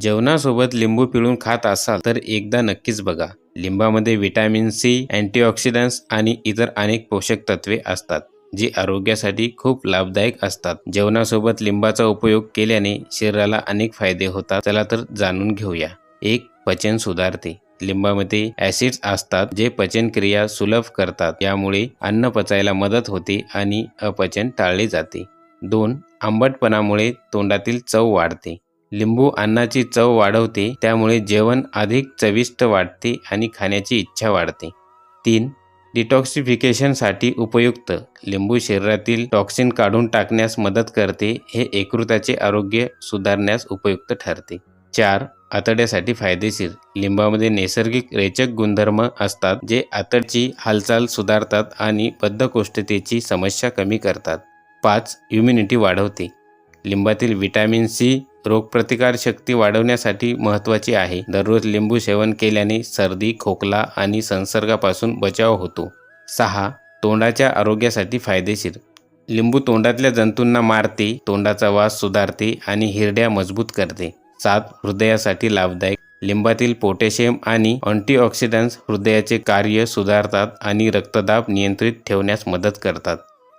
जेवणासोबत लिंबू पिळून खात असाल तर एकदा नक्कीच बघा. लिंबामध्ये व्हिटॅमिन सी अँटीऑक्सिडंट्स आणि इतर अनेक पोषक तत्वे असतात जी आरोग्यासाठी खूप लाभदायक असतात. जेवणासोबत लिंबाचा उपयोग केल्याने शरीराला अनेक फायदे होतात. चला तर जाणून घेऊया. एक पचन सुधारते. लिंबामध्ये ऍसिड्स असतात जे पचनक्रिया सुलभ करतात. यामुळे अन्न पचायला मदत होते आणि अपचन टाळले जाते. दोन आंबटपणामुळे तोंडातील चव वाढते. लिंबू अन्नाची चव वाढवते त्यामुळे जेवण अधिक चविष्ट वाटते आणि खाण्याची इच्छा वाढते. तीन डिटॉक्सिफिकेशनसाठी उपयुक्त. लिंबू शरीरातील टॉक्सिन काढून टाकण्यास मदत करते हे यकृताचे आरोग्य सुधारण्यास उपयुक्त ठरते. चार आतड्यासाठी फायदेशीर. लिंबामध्ये नैसर्गिक रेचक गुणधर्म असतात जे आतडची हालचाल सुधारतात आणि बद्धकोष्ठतेची समस्या कमी करतात. पाच इम्युनिटी वाढवते. लिंबातील व्हिटॅमिन सी रोगप्रतिकार शक्ती वाढवण्यासाठी महत्त्वाची आहे. दररोज लिंबू सेवन केल्याने सर्दी खोकला आणि संसर्गापासून बचाव होतो. सहा. तोंडाच्या आरोग्यासाठी फायदेशीर. लिंबू तोंडातल्या जंतूंना मारते तोंडाचा वास सुधारते आणि हिरड्या मजबूत करते. सात. हृदयासाठी लाभदायक. लिंबातील पोटॅशियम आणि अँटीऑक्सिडंट्स हृदयाचे कार्य सुधारतात आणि रक्तदाब नियंत्रित ठेवण्यास मदत करतात.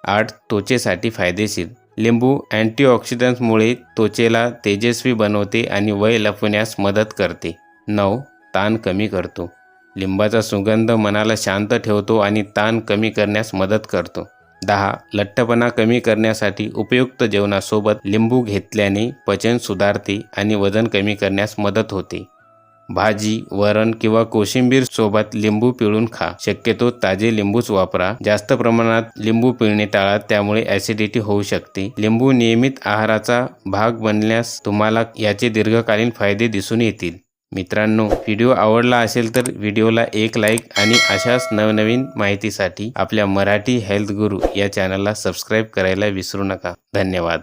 आठ. त्वचेसाठी फायदेशीर. लिंबू अँटीऑक्सिडंट्समुळे त्वचेला तेजस्वी बनवते आणि वय लपवण्यास मदत करते. नऊ ताण कमी करतो. लिंबाचा सुगंध मनाला शांत ठेवतो आणि ताण कमी करण्यास मदत करतो. दहा लठ्ठपणा कमी करण्यासाठी उपयुक्त जेवणासोबत लिंबू घेतल्याने पचन सुधारते आणि वजन कमी करण्यास मदत होते. भाजी वरण किंवा कोशिंबीर सोबत लिंबू पिळून खा. शक्यतो ताजे लिंबूच वापरा. जास्त प्रमाणात लिंबू पिळणे टाळा त्यामुळे ॲसिडिटी होऊ शकते. लिंबू नियमित आहाराचा भाग बनल्यास तुम्हाला याचे दीर्घकालीन फायदे दिसून येतील. मित्रांनो व्हिडिओ आवडला असेल तर व्हिडिओला एक लाईक आणि अशाच नवनवीन माहितीसाठी आपल्या मराठी हेल्थ गुरु या चॅनलला सबस्क्राईब करायला विसरू नका. धन्यवाद.